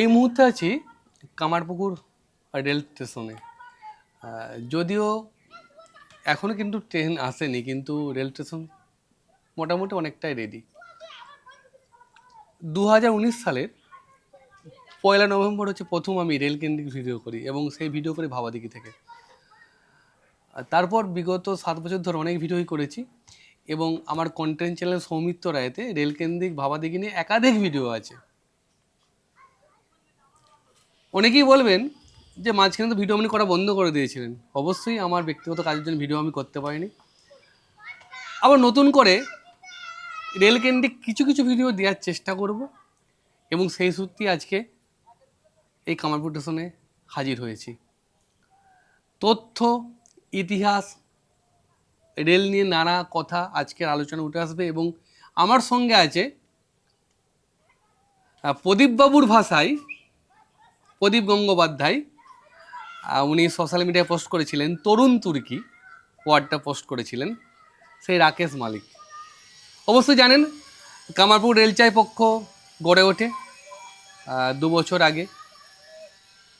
এই মুহূর্তে আছি কামারপুকুর রেল স্টেশনে। যদিও এখনও কিন্তু ট্রেন আসেনি, কিন্তু রেল স্টেশন মোটামুটি অনেকটাই রেডি দু হাজার উনিশ সালের পয়লা নভেম্বর হচ্ছে প্রথম আমি রেল কেন্দ্রিক ভিডিও করি এবং সেই ভিডিও করি ভাবাদিকি থেকে। তারপর বিগত সাত বছর ধরে অনেক ভিডিওই করেছি এবং আমার কন্টেন্ট চ্যানেল সৌমিত্র রায়তে রেল কেন্দ্রিক ভাবাদিকি নিয়ে একাধিক ভিডিও আছে। অনেকেই বলবেন যে মাঝখানে তো ভিডিও আপনি করা বন্ধ করে দিয়েছিলেন। অবশ্যই আমার ব্যক্তিগত কাজের জন্য ভিডিও আমি করতে পারিনি। আবার নতুন করে রেল কেন্দ্রিক কিছু কিছু ভিডিও দেওয়ার চেষ্টা করব এবং সেই সূত্রে আজকে এই কামারপুর স্টেশনে হাজির হয়েছি। তথ্য, ইতিহাস, রেল নিয়ে নানা কথা আজকের আলোচনা উঠে আসবে এবং আমার সঙ্গে আছে প্রদীপবাবুর ভাষায় প্রদীপ গঙ্গোপাধ্যায় উনি সোশ্যাল মিডিয়ায় পোস্ট করেছিলেন, তরুণ তুর্কি ওয়ার্ডটা পোস্ট করেছিলেন, সেই রাকেশ মালিক। অবশ্যই জানেন, কামারপুর রেলচাই পক্ষ গড়ে ওঠে দু বছর আগে।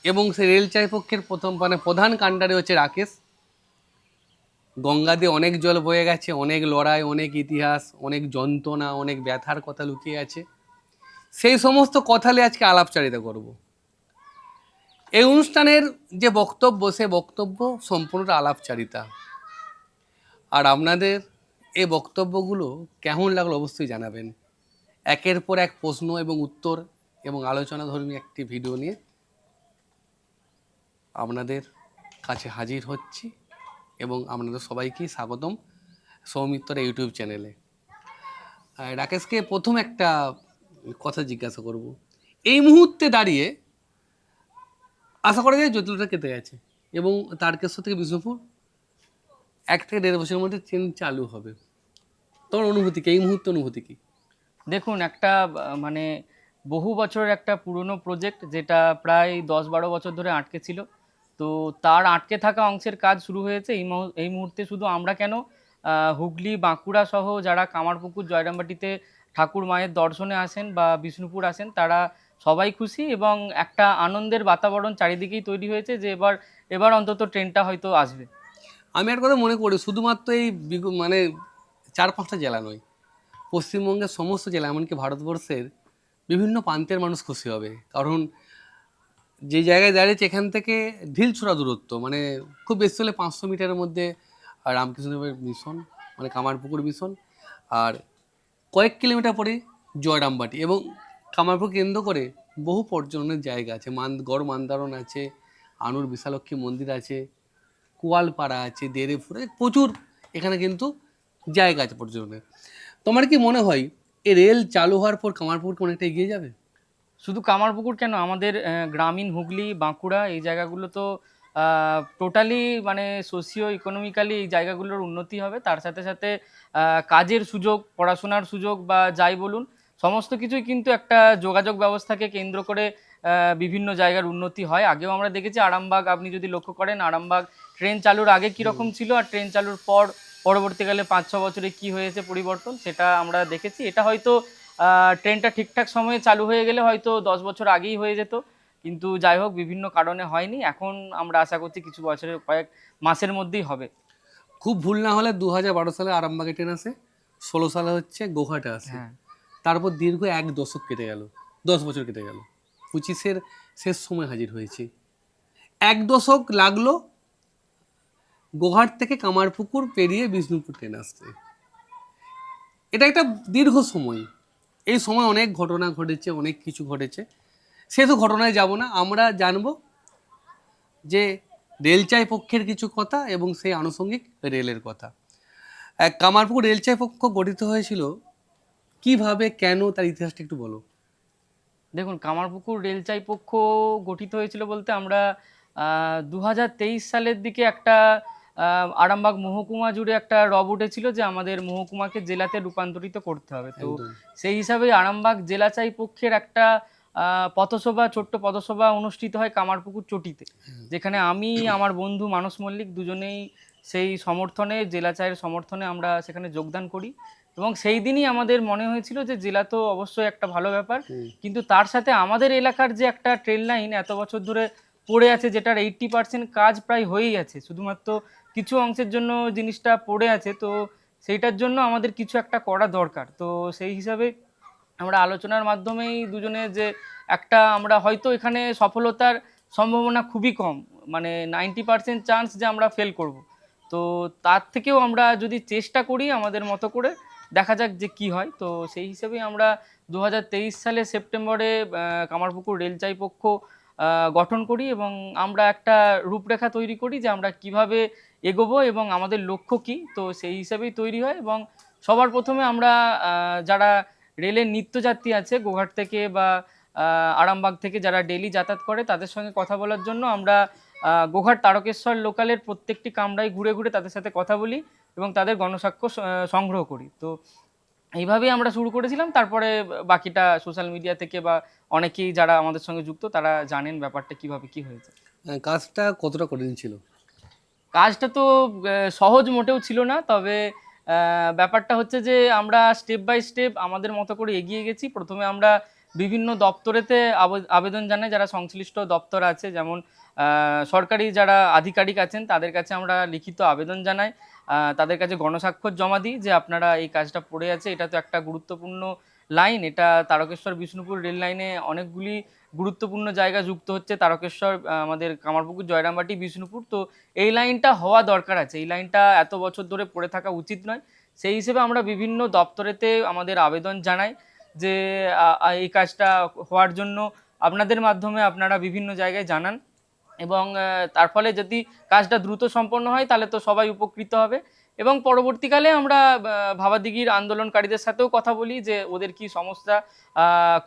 এবং সেই রেলচাই পক্ষের প্রথম মানে প্রধান কাণ্ডারি হচ্ছে রাকেশ। গঙ্গা দিয়ে অনেক জল বয়ে গেছে, অনেক লড়াই, অনেক ইতিহাস, অনেক যন্ত্রণা, অনেক ব্যথার কথা লুকিয়ে আছে। সেই সমস্ত কথা নিয়ে আজকে আলাপচারিতা করব। এই অনুষ্ঠানের যে বক্তব্য, সে বক্তব্য সম্পূর্ণটা আলাপচারিতা। আর আপনাদের এই বক্তব্যগুলো কেমন লাগল অবশ্যই জানাবেন। একের পর এক প্রশ্ন এবং উত্তর এবং আলোচনা ধর্মী একটি ভিডিও নিয়ে আপনাদের কাছে হাজির হচ্ছি এবং আপনাদের সবাইকে স্বাগতম সৌমিত্র ইউটিউব চ্যানেলে। রাকেশকে প্রথম একটা কথা জিজ্ঞাসা করব। এই মুহূর্তে দাঁড়িয়ে আশা করা যায় জটিলটা কেটে গেছে। এবং তারকেশ্বর থেকে বিষ্ণুপুর। এক থেকে দেড় বছরের মধ্যে ট্রেন চালু হবে। তোমার অনুভূতি কি? এই মুহূর্তে অনুভূতি কি? দেখুন, একটা মানে বহু বছরের একটা পুরনো প্রজেক্ট যেটা প্রায় দশ বারো বছর ধরে আটকে ছিল। তো তার আটকে থাকা অংশের কাজ শুরু হয়েছে। এই এই মুহূর্তে শুধু আমরা কেন হুগলি, বাঁকুড়া সহ যারা কামারপুকুর, জয়রামবাটিতে ঠাকুর মায়ের দর্শনে আসেন বা বিষ্ণুপুর আসেন, তারা সবাই খুশি এবং একটা আনন্দের বাতাবরণ চারিদিকেই তৈরি হয়েছে যে এবার এবার অন্তত ট্রেনটা হয়তো আসবে। আমি একটা কথা মনে করি, শুধুমাত্র এই মানে চার পাঁচটা জেলা নয়, পশ্চিমবঙ্গের সমস্ত জেলা, এমনকি ভারতবর্ষের বিভিন্ন প্রান্তের মানুষ খুশি হবে। কারণ যে জায়গায় দাঁড়িয়েছে, এখান থেকে ঢিল ছোড়া দূরত্ব মানে খুব বেশি হলে পাঁচশো মিটারের মধ্যে রামকৃষ্ণদেবের মিশন মানে কামারপুকুর মিশন, আর কয়েক কিলোমিটার পরে জয়রামবাটি। এবং কামারপুর কেন্দ্র করে বহু পর্যটনের জায়গা আছে। মান গড় মান্দারণ আছে, আনুর বিশালক্ষী মন্দির আছে, কুয়ালপাড়া আছে, দেরেপুরে প্রচুর এখানে কিন্তু জায়গা আছে পর্যটনের। তোমার কি মনে হয় এই রেল চালু হওয়ার পর কামারপুর অনেকটা এগিয়ে যাবে? শুধু কামারপুকুর কেন? আমাদের গ্রামীণ হুগলি, বাঁকুড়া এই জায়গাগুলো তো টোটালি মানে সোশিও ইকোনমিক্যালি এই জায়গাগুলোর উন্নতি হবে। তার সাথে সাথে কাজের সুযোগ, পড়াশোনার সুযোগ বা যাই বলুন সমস্ত কিছুই কিন্তু একটা যোগাযোগ ব্যবস্থাকে কেন্দ্র করে বিভিন্ন জায়গার উন্নতি হয়। আগেও আমরা দেখেছি আরামবাগ আপনি যদি লক্ষ্য করেন আরামবাগ ট্রেন চালুর আগে কীরকম ছিল আর ট্রেন চালুর পর পরবর্তীকালে পাঁচ ছ বছরে কি হয়েছে পরিবর্তন সেটা আমরা দেখেছি। এটা হয়তো ট্রেনটা ঠিকঠাক সময়ে চালু হয়ে গেলে হয়তো দশ বছর আগেই হয়ে যেত। কিন্তু যাই হোক বিভিন্ন কারণে হয়নি। এখন আমরা আশা করছি কিছু বছরের কয়েক মাসের মধ্যেই হবে। খুব ভুল না হলে দু হাজার বারো সালে আরামবাগে ট্রেন আসে ষোলো সালে হচ্ছে গোহাটা আসে। হ্যাঁ। তারপর দীর্ঘ এক দশক কেটে গেল, দশ বছর কেটে গেল। পঁচিশের শেষ সময় হাজির হয়েছি। এক দশক লাগল গোহাট থেকে কামারপুকুর পেরিয়ে বিষ্ণুপুর ট্রেন আসতে। এটা একটা দীর্ঘ সময়। এই সময় অনেক ঘটনা ঘটেছে, অনেক কিছু ঘটেছে। সেহেতু ঘটনায় যাব না, আমরা জানব যে রেলচাই পক্ষের কিছু কথা এবং সেই আনুষঙ্গিক রেলের কথা। কামারপুকুর রেলচাই পক্ষ গঠিত হয়েছিল কীভাবে কেন তার ইতিহাসটা একটু বলো। দেখুন কামারপুকুর রেলচাই পক্ষ গঠিত হয়েছিল বলতে আমরা দু হাজার তেইশ সালের দিকে একটা আরামবাগ মহকুমা জুড়ে একটা রব উঠেছিল যে আমাদের মহকুমাকে জেলাতে রূপান্তরিত করতে হবে। তো সেই হিসাবে আরামবাগ জেলা চাই পক্ষের একটা আহ, পথসভা ছোট্ট পথসভা অনুষ্ঠিত হয় কামারপুকুর চটিতে। যেখানে আমি আমার বন্ধু মানস মল্লিক দুজনেই সেই সমর্থনে জেলা চায়ের সমর্থনে আমরা সেখানে যোগদান করি। এবং সেই দিনই আমাদের মনে হয়েছিল যে জেলা তো অবশ্যই একটা ভালো ব্যাপার। কিন্তু তার সাথে আমাদের এলাকার যে একটা ট্রেন লাইন এত বছর ধরে পড়ে আছে যেটার এইট্টি পার্সেন্ট কাজ প্রায় হয়েই আছে শুধুমাত্র কিছু অংশের জন্য জিনিসটা পড়ে আছে তো সেইটার জন্য আমাদের কিছু একটা করা দরকার। তো সেই হিসাবে আমরা আলোচনার মাধ্যমেই দুজনে যে একটা আমরা হয়তো এখানে সফলতার সম্ভাবনা খুবই কম মানে নাইনটি পার্সেন্ট চান্স যে আমরা ফেল করব। তো তার থেকেও আমরা যদি চেষ্টা করি আমাদের মতো করে দেখা যাক যে কি হয়। তো সেই হিসেবেই আমরা দু হাজার তেইশ সালে সেপ্টেম্বরে কামারপুকুর রেলচাই পক্ষ গঠন করি এবং আমরা একটা রূপরেখা তৈরি করি যে আমরা কীভাবে এগোবো এবং আমাদের লক্ষ্য কি। তো সেই হিসাবেই তৈরি হয় এবং সবার প্রথমে আমরা যারা রেলের নিত্যযাত্রী আছে, গোঘাট থেকে বা আরামবাগ থেকে যারা ডেলি যাতায়াত করে, তাদের সঙ্গে কথা বলার জন্য আমরা গোঘাট তারকেশ্বর লোকালের প্রত্যেকটি কামরায় ঘুরে ঘুরে তাদের সাথে কথা বলি। এবং তাদের গণসাক্ষ্য সংগ্রহ করি। তো এইভাবেই আমরা শুরু করেছিলাম। তারপরে বাকিটা সোশ্যাল মিডিয়া থেকে বা অনেকেই যারা আমাদের সঙ্গে যুক্ত তারা জানেন ব্যাপারটা কীভাবে কি হয়েছে। কাজটা কতটা কঠিন ছিল? কাজটা তো সহজ মোটেও ছিল না তবে ব্যাপারটা হচ্ছে যে আমরা স্টেপ বাই স্টেপ আমাদের মতো করে এগিয়ে গেছি। প্রথমে আমরা বিভিন্ন দপ্তরেতে আবে- আবেদন জানাই যারা সংশ্লিষ্ট দপ্তর আছে যেমন সরকারি যারা আধিকারিক আছেন তাদের কাছে আমরা লিখিত আবেদন জানাই। তাদের কাছে গণস্বাক্ষর জমা দিই যে আপনারা এই কাজটা পড়ে আছে। এটা তো একটা গুরুত্বপূর্ণ লাইন। এটা তারকেশ্বর বিষ্ণুপুর রেল লাইনে অনেকগুলি গুরুত্বপূর্ণ জায়গা যুক্ত হচ্ছে। তারকেশ্বর আমাদের কামারপুকুর, জয়রামবাটি, বিষ্ণুপুর। তো এই লাইনটা হওয়া দরকার আছে। এই লাইনটা এত বছর ধরে পড়ে থাকা উচিত নয়। সেই হিসেবে আমরা বিভিন্ন দপ্তরেতে আমাদের আবেদন জানাই যে এই কাজটা হওয়ার জন্য আপনাদের মাধ্যমে আপনারা বিভিন্ন জায়গায় জানান। এবং তার ফলে যদি কাজটা দ্রুত সম্পন্ন হয় তাহলে তো সবাই উপকৃত হবে। এবং পরবর্তীকালে আমরা আহ, ভাবাদিঘির আন্দোলনকারীদের সাথেও কথা বলি যে ওদের কি সমস্যা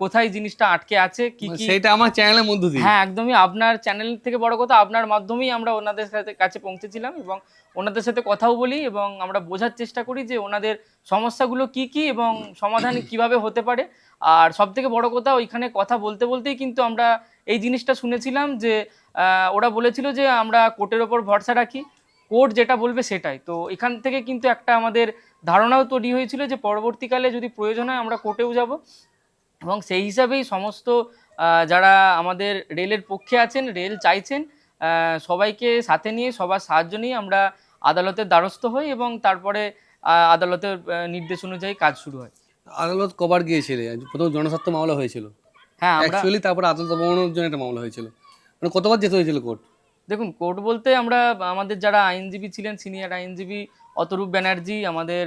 কোথায় জিনিসটা আটকে আছে কি কি সেইটা আমার চ্যানেলের মধ্য দিয়ে। হ্যাঁ একদমই আপনার চ্যানেল থেকে বড় কথা আপনার মাধ্যমেই আমরা ওনাদের সাথে কাছে পৌঁছেছিলাম এবং ওনাদের সাথে কথাও বলি এবং আমরা বোঝার চেষ্টা করি যে ওনাদের সমস্যাগুলো কি কি এবং সমাধান কীভাবে হতে পারে। আর সব থেকে বড় কথা ওইখানে কথা বলতে বলতেই কিন্তু আমরা এই জিনিসটা শুনেছিলাম যে ওরা বলেছিল যে আমরা কোর্টের ওপর ভরসা রাখি। কোর্ট যেটা বলবে সেটাই। তো এখান থেকে কিন্তু একটা আমাদের ধারণাও তৈরি হয়েছিল যে পরবর্তীকালে যদি প্রয়োজন হয় আমরা কোর্টেও যাব। এবং সেই হিসাবেই সমস্ত যারা আমাদের রেলের পক্ষে আছেন রেল চাইছেন সবাইকে সাথে নিয়ে সবার সাহায্য নিয়ে আমরা আদালতের দ্বারস্থ হই এবং তারপরে আদালতের নির্দেশ অনুযায়ী কাজ শুরু হয়। আদালত কবার গিয়েছিলে? প্রথম জনস্বার্থ মামলা হয়েছিল। হ্যাঁ অ্যাকচুয়ালি তারপরে আদালত অবমাননার জন্য একটা মামলা হয়েছিল। মানে কতবার যেতে হয়েছিল কোর্ট? দেখুন, কোর্ট বলতে আমরা, আমাদের যারা আইনজীবী ছিলেন, সিনিয়র আইনজীবী অতরূপ ব্যানার্জি, আমাদের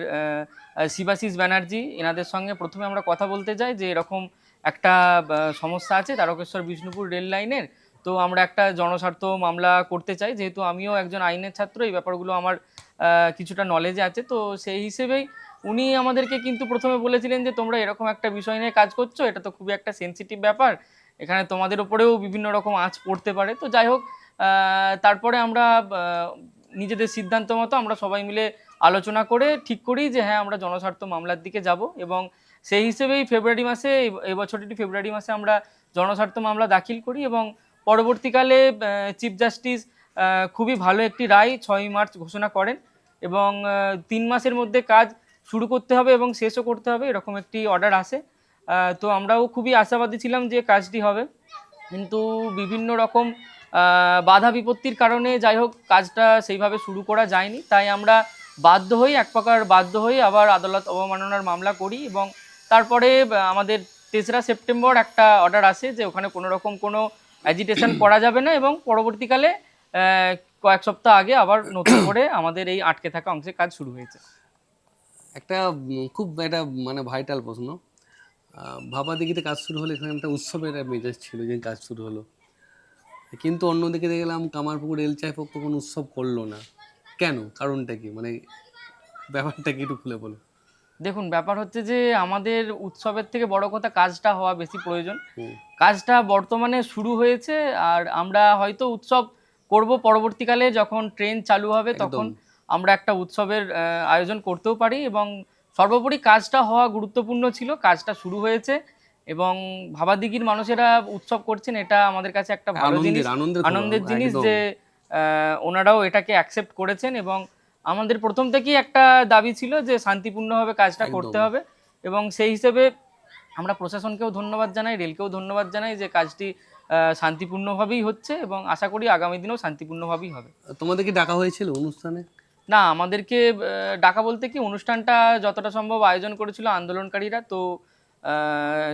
শিবাশিস ব্যানার্জি, এনাদের সঙ্গে প্রথমে আমরা কথা বলতে যাই যে এরকম একটা সমস্যা আছে তারকেশ্বর বিষ্ণুপুর রেল লাইনের। তো আমরা একটা জনস্বার্থ মামলা করতে চাই, যেহেতু আমিও একজন আইনের ছাত্র, এই ব্যাপারগুলো আমার কিছুটা নলেজে আছে। তো সেই হিসেবেই উনি আমাদেরকে কিন্তু প্রথমে বলেছিলেন যে তোমরা এরকম একটা বিষয় নিয়ে কাজ করছ, এটা তো খুবই একটা সেনসিটিভ ব্যাপার। এখানে তোমাদের ওপরেও বিভিন্ন রকম আঁচ পড়তে পারে। তো যাই হোক তারপরে আমরা নিজেদের সিদ্ধান্ত মতো আমরা সবাই মিলে আলোচনা করে ঠিক করি যে হ্যাঁ আমরা জনস্বার্থ মামলার দিকে যাব এবং সেই হিসেবেই ফেব্রুয়ারি মাসে এবছরটি ফেব্রুয়ারি মাসে আমরা জনস্বার্থ মামলা দাখিল করি এবং পরবর্তীকালে চিফ জাস্টিস খুবই ভালো একটি রায় ছয় মার্চ ঘোষণা করেন এবং তিন মাসের মধ্যে কাজ শুরু করতে হবে এবং শেষও করতে হবে, এরকম একটি অর্ডার আসে। তো আমরাও খুবই আশাবাদী ছিলাম যে কাজটি হবে। কিন্তু বিভিন্ন রকম বাধা বিপত্তির কারণে যাই হোক, কাজটা সেইভাবে শুরু করা যায়নি। তাই আমরা বাধ্য হই, এক প্রকার বাধ্য হই আবার আদালত অবমাননার মামলা করি এবং তারপরে আমাদের তেসরা সেপ্টেম্বর একটা অর্ডার আসে যে ওখানে কোনো রকম কোনো অ্যাজিটেশন করা যাবে না এবং পরবর্তীকালে কয়েক সপ্তাহ আগে আবার নতুন করে আমাদের এই আটকে থাকা অংশে কাজ শুরু হয়েছে। একটা খুব একটা মানে ভাইটাল প্রশ্ন। আহ, ভাবাদিঘিতে কাজ শুরু হলো এখানে একটা উৎসবের মেজাজ ছিল যে কাজ শুরু হলো। কিন্তু অন্যদিকে দেখলাম কামারপুকুর রেলচাই পক্ষ কোনো উৎসব করল না। কেন? কারণটা কি? মানে ব্যাপারটা কি একটু খুলে বলো। দেখুন ব্যাপার হচ্ছে যে আমাদের উৎসবের থেকে বড় কথা কাজটা হওয়া বেশি প্রয়োজন। কাজটা বর্তমানে শুরু হয়েছে আর আমরা হয়তো উৎসব করব পরবর্তীকালে যখন ট্রেন চালু হবে তখন আমরা একটা উৎসবের আয়োজন করতেও পারি এবং সর্বোপরি কাজটা হওয়া গুরুত্বপূর্ণ ছিল কাজটা শুরু হয়েছে এবং ভাবাদিঘির মানুষেরা উৎসব করছেন এটা আমাদের কাছে একটা ভালো জিনিস। আনন্দের জিনিস যে ওনারাও এটাকে অ্যাকসেপ্ট করেছেন এবং আমাদের প্রথম থেকেই একটা দাবি ছিল যে শান্তিপূর্ণভাবে কাজটা করতে হবে এবং সেই হিসেবে আমরা প্রশাসনকেও ধন্যবাদ জানাই রেলকেও ধন্যবাদ জানাই যে কাজটি শান্তিপূর্ণভাবেই হচ্ছে এবং আশা করি আগামী দিনেও শান্তিপূর্ণভাবেই হবে। তোমাদের কি ডাকা হয়েছিল অনুষ্ঠানে? না আমাদেরকে ডাকা বলতে কি অনুষ্ঠানটা যতটা সম্ভব আয়োজন করেছিল আন্দোলনকারীরা তো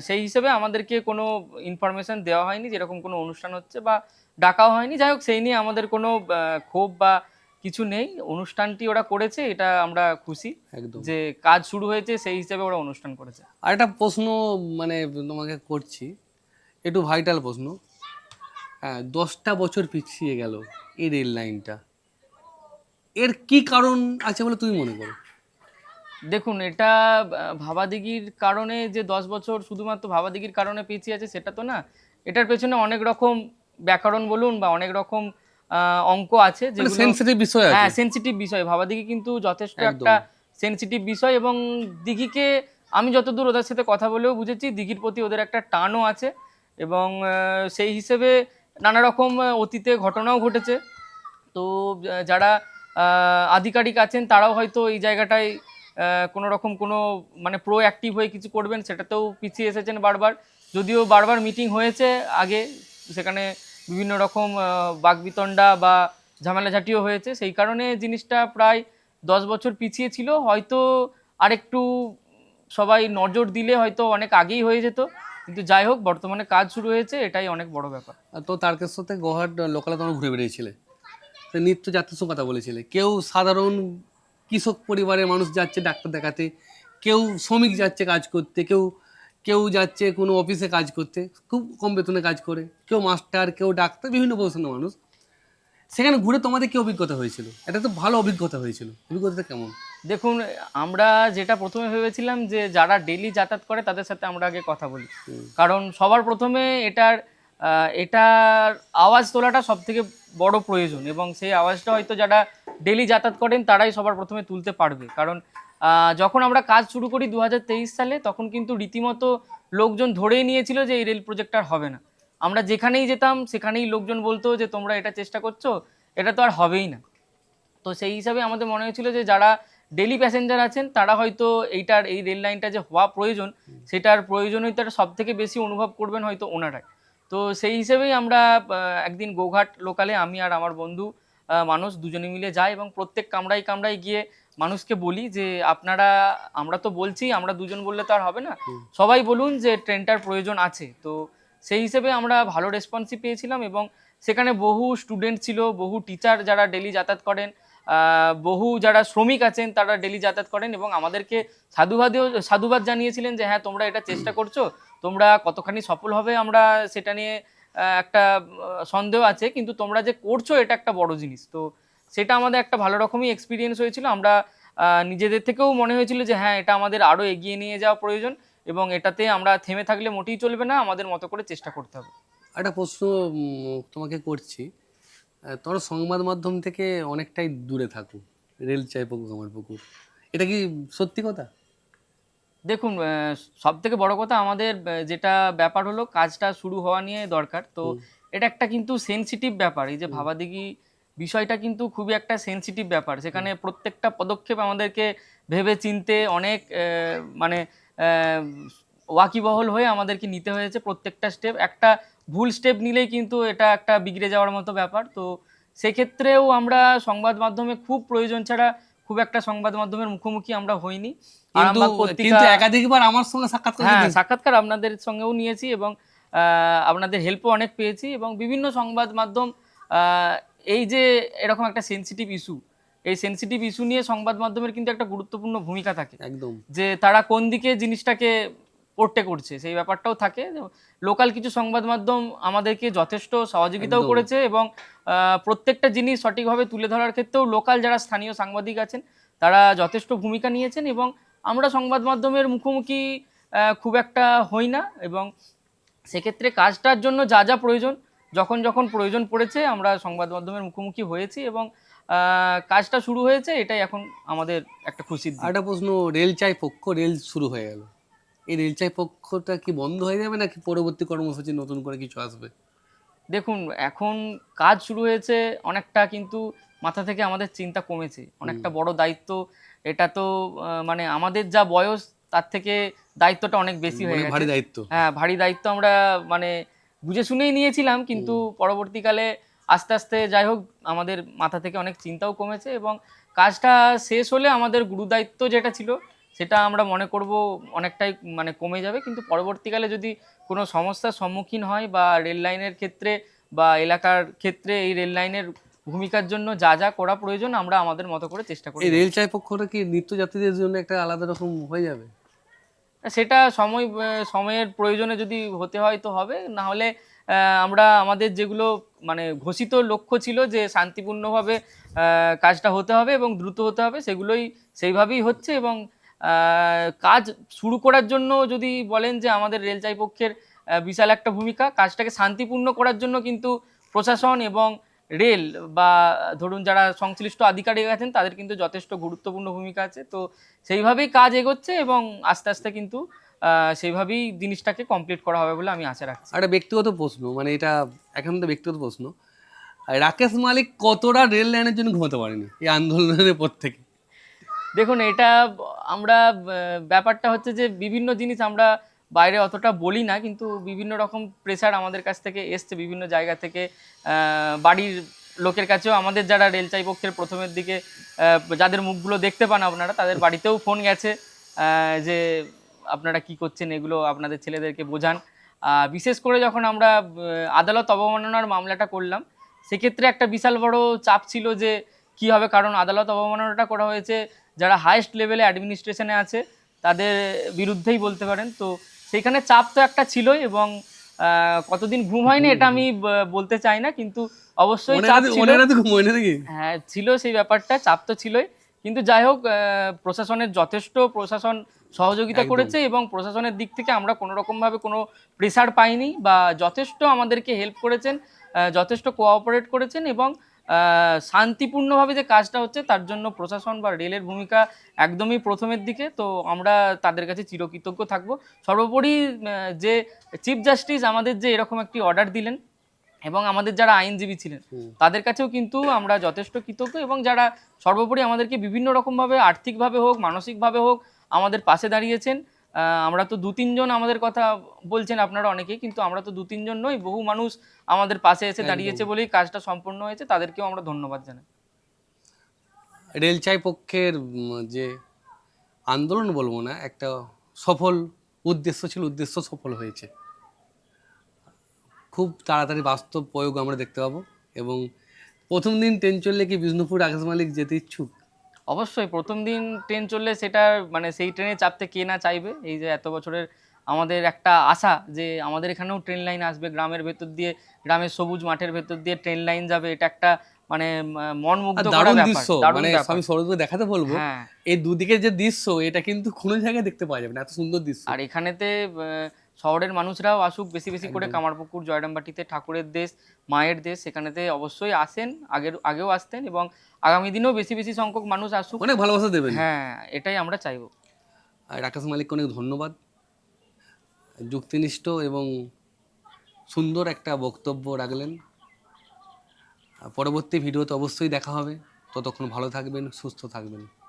সেই হিসেবে আমাদেরকে কোনো ইনফরমেশন দেওয়া হয়নি যেরকম কোনো অনুষ্ঠান হচ্ছে বা ডাকাও হয়নি। যাই হোক সেই নিয়ে আমাদের কোনো ক্ষোভ বা কিছু নেই। অনুষ্ঠানটি ওরা করেছে এটা আমরা খুশি একদম। যে কাজ শুরু হয়েছে সেই হিসেবে ওরা অনুষ্ঠান করেছে। আর একটা প্রশ্ন মানে তোমাকে করছি একটু ভাইটাল প্রশ্ন। হ্যাঁ দশটা বছর পিছিয়ে গেল এই রেল লাইনটা। এর কি কারণ আছে বলে তুমি মনে করো? দেখুন এটা আহ, ভাবাদিঘির কারণে যে দশ বছর শুধুমাত্র ভাবাদিঘির কারণে পিছিয়ে আছে সেটা তো না। এটার পেছনে অনেক রকম ব্যাকরণ বলুন বা অনেক রকম অঙ্ক আছে মানে যেগুলো সেন্সিটিভ বিষয় হ্যাঁ সেনসিটিভ বিষয়। ভাবাদিঘি কিন্তু যথেষ্ট একটা সেনসিটিভ বিষয় এবং দিঘিকে আমি যতদূর ওদের সাথে কথা বলেও বুঝেছি দিঘির প্রতি ওদের একটা টানও আছে এবং সেই হিসেবে নানা রকম অতীতে ঘটনাও ঘটেছে। তো যারা আধিকারিক আছেন তারাও হয়তো এই জায়গাটায় কোনো রকম কোনো মানে প্রো অ্যাক্টিভ হয়ে কিছু করবেন সেটাতেও পিছিয়ে এসেছেন বারবার। যদিও বারবার মিটিং হয়েছে আগে সেখানে বিভিন্ন রকম আহ, বাকবিতণ্ডা বা ঝামেলাঝাটিও হয়েছে সেই কারণে জিনিসটা প্রায় দশ বছর পিছিয়ে ছিল। হয়তো আরেকটু সবাই নজর দিলে হয়তো অনেক আগেই হয়ে যেত। কিন্তু যাই হোক বর্তমানে কাজ শুরু হয়েছে এটাই অনেক বড় ব্যাপার। তো তারকেশ্বর থেকে গোহাট লোকালে তোমরা ঘুরে বেরিয়েছিলে তো নিত্য যাত্রার কথা বলেছিলে। কেউ সাধারণ কৃষক পরিবারের মানুষ যাচ্ছে ডাক্তার দেখাতে কেউ শ্রমিক যাচ্ছে কাজ করতে কেউ কেউ যাচ্ছে কোনো অফিসে কাজ করতে খুব কম বেতনে কাজ করে কেউ মাস্টার কেউ ডাক্তার বিভিন্ন প্রফেশনের মানুষ। সেখানে ঘুরে তোমাদের কি অভিজ্ঞতা হয়েছিল? এটা তো ভালো অভিজ্ঞতা হয়েছিল। অভিজ্ঞতাটা কেমন? দেখুন আমরা যেটা প্রথমে ভেবেছিলাম যে যারা ডেলি যাতায়াত করে তাদের সাথে আমরা আগে কথা বলি। কারণ সবার প্রথমে এটার এটার আওয়াজ তোলাটা সব থেকে বড় প্রয়োজন এবং সেই আওয়াজটা হয়তো যারা ডেলি যাতায়াত করেন তারাই সবার প্রথমে তুলতে পারবে। কারণ যখন আমরা কাজ শুরু করি দু হাজার তেইশ সালে, তখন কিন্তু রীতিমতো লোকজন ধরেই নিয়েছিল যে এই রেল প্রজেক্ট আর হবে না। আমরা যেখানেই যেতাম, সেখানেই লোকজন বলতো যে, তোমরা এটা চেষ্টা করছ, এটা তো আর হবেই না। তো সেই হিসাবে আমাদের মনে হয়েছিল যে, যারা ডেলি প্যাসেঞ্জার আছেন, তারা হয়তো এইটার, এই রেল লাইনটা যে হওয়া প্রয়োজন, সেটার প্রয়োজনীয়তাটা সব থেকে বেশি অনুভব করবেন হয়তো ওনারাই। তো সেই হিসেবেই আমরা একদিন গোঘাট লোকালে আমি আর আমার বন্ধু মানুষ দুজনে মিলে যাই এবং প্রত্যেক কামরায় কামরায় গিয়ে মানুষকে বলি যে আপনারা আমরা তো বলছি আমরা দুজন বললে তো আর হবে না। সবাই বলুন যে ট্রেনটার প্রয়োজন আছে। তো সেই হিসেবে আমরা ভালো রেসপন্সই পেয়েছিলাম এবং সেখানে বহু স্টুডেন্ট ছিল বহু টিচার যারা ডেলি যাতায়াত করেন বহু যারা শ্রমিক আছেন তারা ডেলি যাতায়াত করেন এবং আমাদেরকে সাধুবাদেও সাধুবাদ জানিয়েছিলেন যে হ্যাঁ তোমরা এটা চেষ্টা করছ। তোমরা কতখানি সফল হবে আমরা সেটা নিয়ে একটা সন্দেহ আছে, কিন্তু তোমরা যে করছ এটা একটা বড় জিনিস। তো সেটা আমাদের একটা ভালো রকমই এক্সপিরিয়েন্স হয়েছিল। আমরা নিজেদের থেকেও মনে হয়েছিল যে হ্যাঁ এটা আমাদের আরও এগিয়ে নিয়ে যাওয়া প্রয়োজন এবং এটাতে আমরা থেমে থাকলে মোটেই চলবে না, আমাদের মতো করে চেষ্টা করতে হবে। একটা প্রশ্ন তোমাকে করছি। তোমরা সংবাদ মাধ্যম থেকে অনেকটাই দূরে থাকুক রেল চাই পুকুর আমার পুকুর। এটা কি সত্যি কথা? দেখুন সব থেকে বড় কথা আমাদের যেটা ব্যাপার হলো কাজটা শুরু হওয়া নিয়ে দরকার। তো এটা একটা কিন্তু সেনসিটিভ ব্যাপার। এই যে ভাবাদিঘি বিষয়টা কিন্তু খুবই একটা সেনসিটিভ ব্যাপার। সেখানে প্রত্যেকটা পদক্ষেপ আমাদেরকে ভেবে চিনতে অনেক মানে ওয়াকিবহল হয়ে আমাদেরকে নিতে হয়েছে প্রত্যেকটা স্টেপ একটা ভুল স্টেপ নিলেই কিন্তু এটা একটা বিগড়ে যাওয়ার মতো ব্যাপার। তো সেক্ষেত্রেও আমরা সংবাদ মাধ্যমে খুব প্রয়োজন ছাড়া খুব একটা সংবাদ মাধ্যমের মুখোমুখি আমরা হইনি। কিন্তু কিন্তু একাধিকবার আমার সঙ্গে সাক্ষাৎ করে হ্যাঁ সাক্ষাৎকার আপনাদের সঙ্গেও নিয়েছি এবং আপনাদের হেল্পও অনেক পেয়েছি এবং বিভিন্ন সংবাদ মাধ্যম এই যে এরকম একটা সেনসিটিভ ইস্যু এই সেনসিটিভ ইস্যু নিয়ে সংবাদ মাধ্যমের কিন্তু একটা গুরুত্বপূর্ণ ভূমিকা থাকে। একদম। যে তারা কোন দিকে জিনিসটাকে পোর্টে করছে সেই ব্যাপারটাও থাকে। লোকাল কিছু সংবাদ মাধ্যম আমাদেরকে যথেষ্ট সহযোগিতাও করেছে এবং প্রত্যেকটা জিনিস সঠিকভাবে তুলে ধরার ক্ষেত্রেও লোকাল যারা স্থানীয় সাংবাদিক আছেন তারা যথেষ্ট ভূমিকা নিয়েছেন এবং আমরা সংবাদ মাধ্যমের মুখোমুখি খুব একটা হই না এবং সেক্ষেত্রে কাজটার জন্য যা যা প্রয়োজন যখন যখন প্রয়োজন পড়েছে আমরা সংবাদ মাধ্যমের মুখোমুখি হয়েছি এবং কাজটা শুরু হয়েছে এটাই এখন আমাদের একটা খুশির দিক। একটা প্রশ্ন রেল চাই পক্ষ রেল শুরু হয়ে গেল। এই রেল চাই পক্ষটা কি বন্ধ হয়ে যাবে নাকি পরবর্তী কর্মসূচি নতুন করে কিছু আসবে? দেখুন এখন কাজ শুরু হয়েছে অনেকটা কিন্তু মাথা থেকে আমাদের চিন্তা কমেছে। অনেকটা বড় দায়িত্ব এটা তো মানে আমাদের যা বয়স তার থেকে দায়িত্বটা অনেক বেশি হয়ে অনেক গেছে। ভারী দায়িত্ব। হ্যাঁ ভারী দায়িত্ব আমরা মানে বুঝে শুনেই নিয়েছিলাম কিন্তু পরবর্তীকালে আস্তে আস্তে যাই হোক আমাদের মাথা থেকে অনেক চিন্তাও কমেছে এবং কাজটা শেষ হলে আমাদের গুরু দায়িত্ব যেটা ছিল সেটা আমরা মনে করব অনেকটাই মানে কমে যাবে। কিন্তু পরবর্তীকালে যদি কোনো সমস্যার সম্মুখীন হয় বা রেল লাইনের ক্ষেত্রে বা এলাকার ক্ষেত্রে এই রেল লাইনের ভূমিকার জন্য যা যা করা প্রয়োজন আমরা আমাদের মতো করে চেষ্টা করি। এই রেল চাই পক্ষটা কি নিত্যযাত্রীদের জন্য একটা আলাদা রকম হয়ে যাবে? সেটা সময় সময়ের প্রয়োজনে যদি হতে হয় তো হবে। না হলে আমরা আমাদের যেগুলো মানে ঘোষিত লক্ষ্য ছিল যে শান্তিপূর্ণভাবে কাজটা হতে হবে এবং দ্রুত হতে হবে সেগুলোই সেইভাবেই হচ্ছে এবং কাজ শুরু করার জন্য যদি বলেন যে আমাদের রেলচাই পক্ষের বিশাল একটা ভূমিকা কাজটাকে শান্তিপূর্ণ করার জন্য কিন্তু প্রশাসন এবং রেল বা ধরুন যারা সংশ্লিষ্ট আধিকারিক আছেন তাদের কিন্তু যথেষ্ট গুরুত্বপূর্ণ ভূমিকা আছে। তো সেইভাবেই কাজ এগোচ্ছে এবং আস্তে আস্তে কিন্তু সেইভাবেই জিনিসটাকে কমপ্লিট করা হবে বলে আমি আশা রাখছি। একটা ব্যক্তিগত প্রশ্ন মানে এটা এখন তো ব্যক্তিগত প্রশ্ন আর রাকেশ মালিক কতটা রেল লাইনের জন্য ঘুমাতে পারেনি এই আন্দোলনের পর থেকে? দেখুন এটা আমরা ব্যাপারটা হচ্ছে যে বিভিন্ন জিনিস আমরা বাইরে অতটা বলি না, কিন্তু বিভিন্ন রকম প্রেসার আমাদের কাছ থেকে এসছে বিভিন্ন জায়গা থেকে। বাড়ির লোকের কাছেও আমাদের যারা রেলচাই পক্ষের প্রথমের দিকে যাদের মুখগুলো দেখতে পান আপনারা, তাদের বাড়িতেও ফোন গেছে যে আপনারা কি করছেন এগুলো আপনাদের ছেলেদেরকে বোঝান। বিশেষ করে যখন আমরা আদালত অবমাননার মামলাটা করলাম, সেক্ষেত্রে একটা বিশাল বড় চাপ ছিল যে কি হবে, কারণ আদালত অবমাননাটা করা হয়েছে, যারা হায়েস্ট লেভেলে অ্যাডমিনিস্ট্রেশনে আছে, তাদের বিরুদ্ধেই বলতে পারেন। তো সেইখানে চাপ তো একটা ছিলই এবং কতদিন ঘুম হয়নি এটা আমি বলতে চাই না কিন্তু অবশ্যই চাপ ছিল। হ্যাঁ ছিল সেই ব্যাপারটা চাপ তো ছিলই। কিন্তু যাই হোক প্রশাসনের যথেষ্ট প্রশাসন সহযোগিতা করেছে এবং প্রশাসনের দিক থেকে আমরা কোনো রকমভাবে কোনো প্রেসার পাইনি বা যথেষ্ট আমাদেরকে হেল্প করেছেন যথেষ্ট কোঅপারেট করেছেন এবং শান্তিপূর্ণভাবে যে কাজটা হচ্ছে তার জন্য প্রশাসন বা রেলের ভূমিকা একদমই প্রথমের দিকে। তো আমরা তাদের কাছে চিরকৃতজ্ঞ থাকব। সর্বোপরি যে চিফ জাস্টিস আমাদের যে এরকম একটি অর্ডার দিলেন এবং আমাদের যারা আইনজীবী ছিলেন তাদের কাছেও কিন্তু আমরা যথেষ্ট কৃতজ্ঞ এবং যারা সর্বোপরি আমাদেরকে বিভিন্ন রকমভাবে আর্থিকভাবে হোক মানসিকভাবে হোক আমাদের পাশে দাঁড়িয়েছেন আমরা তো দু তিনজন আমাদের কথা বলছেন আপনারা অনেকেই কিন্তু আমরা তো দু তিনজন নই বহু মানুষ আমাদের পাশে এসে দাঁড়িয়েছে বলেই কাজটা সম্পূর্ণ হয়েছে তাদেরকেও আমরা ধন্যবাদ জানাই। রেল চাই পক্ষের যে আন্দোলন বলব না একটা সফল উদ্দেশ্য ছিল উদ্দেশ্য সফল হয়েছে। খুব তাড়াতাড়ি বাস্তব প্রয়োগ আমরা দেখতে পাবো এবং প্রথম দিন ট্রেন চললে কি বিষ্ণুপুর আকাশ মালিক যেতে ইচ্ছুক? অবশ্যই প্রথম দিন ট্রেন চললে সেটা মানে সেই ট্রেনে চাপতে কে না চাইবে? এই যে এত বছরের আমাদের একটা আশা যে আমাদের এখানেও ট্রেন লাইন আসবে গ্রামের ভেতর দিয়ে গ্রামের সবুজ মাঠের ভেতর দিয়ে ট্রেন লাইন যাবে এটা একটা মানে মন মুগ্ধ করা ব্যাপার মানে আমি সরজকে দেখাতে বলব হ্যাঁ। এই দুদিকের যে দৃশ্য এটা কিন্তু কোনো জায়গায় দেখতে পাওয়া যাবে না এত সুন্দর দৃশ্য। আর এখানেতে শহরের মানুষরাও আসুক বেশি বেশি করে কামারপুকুর জয়রামবাটিতে ঠাকুরের দেশ মায়ের দেশ সেখানেতে অবশ্যই আসেন আগের আগেও আসতেন এবং আগামী দিনেও বেশি বেশি সংখ্যক মানুষ আসুক। অনেক ভালোবাসা দেবেন। হ্যাঁ এটাই আমরা চাইব। আর আকাশ মালিককে অনেক ধন্যবাদ। যুক্তিনিষ্ঠ এবং সুন্দর একটা বক্তব্য রাখলেন। পরবর্তী ভিডিওতে অবশ্যই দেখা হবে। ততক্ষণ ভালো থাকবেন সুস্থ থাকবেন।